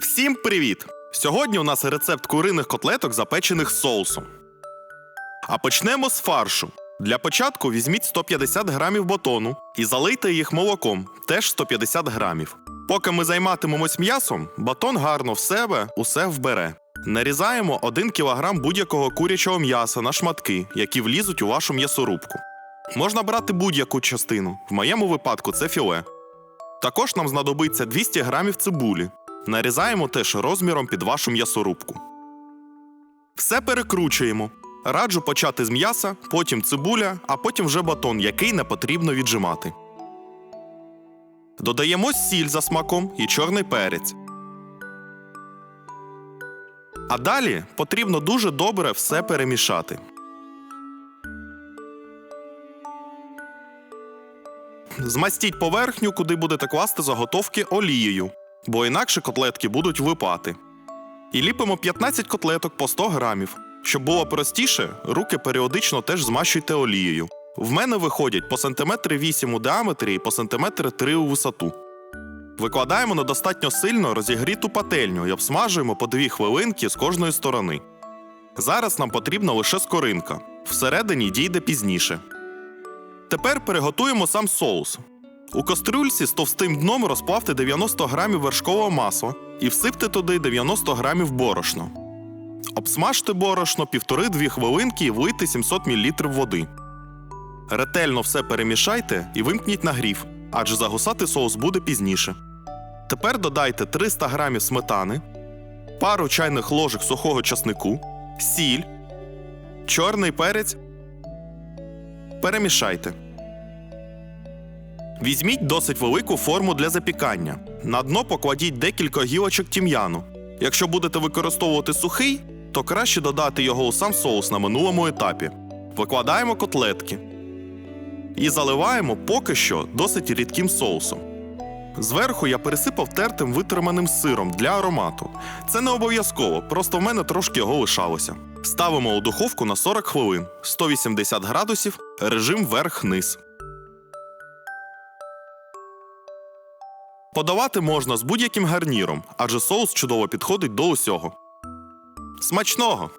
Всім привіт! Сьогодні у нас рецепт куриних котлеток, запечених соусом. А почнемо з фаршу. Для початку візьміть 150 грамів батону і залийте їх молоком, теж 150 грамів. Поки ми займатимемось м'ясом, батон гарно в себе усе вбере. Нарізаємо 1 кг будь-якого курячого м'яса на шматки, які влізуть у вашу м'ясорубку. Можна брати будь-яку частину, в моєму випадку це філе. Також нам знадобиться 200 грамів цибулі. Нарізаємо теж розміром під вашу м'ясорубку. Все перекручуємо. Раджу почати з м'яса, потім цибуля, а потім вже батон, який не потрібно віджимати. Додаємо сіль за смаком і чорний перець. А далі потрібно дуже добре все перемішати. Змастіть поверхню, куди будете класти заготовки олією, бо інакше котлетки будуть випати. І ліпимо 15 котлеток по 100 грамів. Щоб було простіше, руки періодично теж змащуйте олією. В мене виходять по сантиметри 8 у діаметрі і по сантиметри 3 у висоту. Викладаємо на достатньо сильно розігріту пательню і обсмажуємо по 2 хвилинки з кожної сторони. Зараз нам потрібна лише скоринка. Всередині дійде пізніше. Тепер переготуємо сам соус. У кастрюльці з товстим дном розплавте 90 грамів вершкового масла і всипте туди 90 грамів борошна. Обсмажте борошно 1,5-2 хвилинки і влийте 700 мл води. Ретельно все перемішайте і вимкніть нагрів, адже загусати соус буде пізніше. Тепер додайте 300 грамів сметани, пару чайних ложок сухого часнику, сіль, чорний перець. Перемішайте. Візьміть досить велику форму для запікання. На дно покладіть декілька гілочок тім'яну. Якщо будете використовувати сухий, то краще додати його у сам соус на минулому етапі. Викладаємо котлетки і заливаємо поки що досить рідким соусом. Зверху я пересипав тертим витриманим сиром для аромату. Це не обов'язково, просто в мене трошки його лишалося. Ставимо у духовку на 40 хвилин, 180 градусів, режим верх-низ. Подавати можна з будь-яким гарніром, адже соус чудово підходить до усього. Смачного!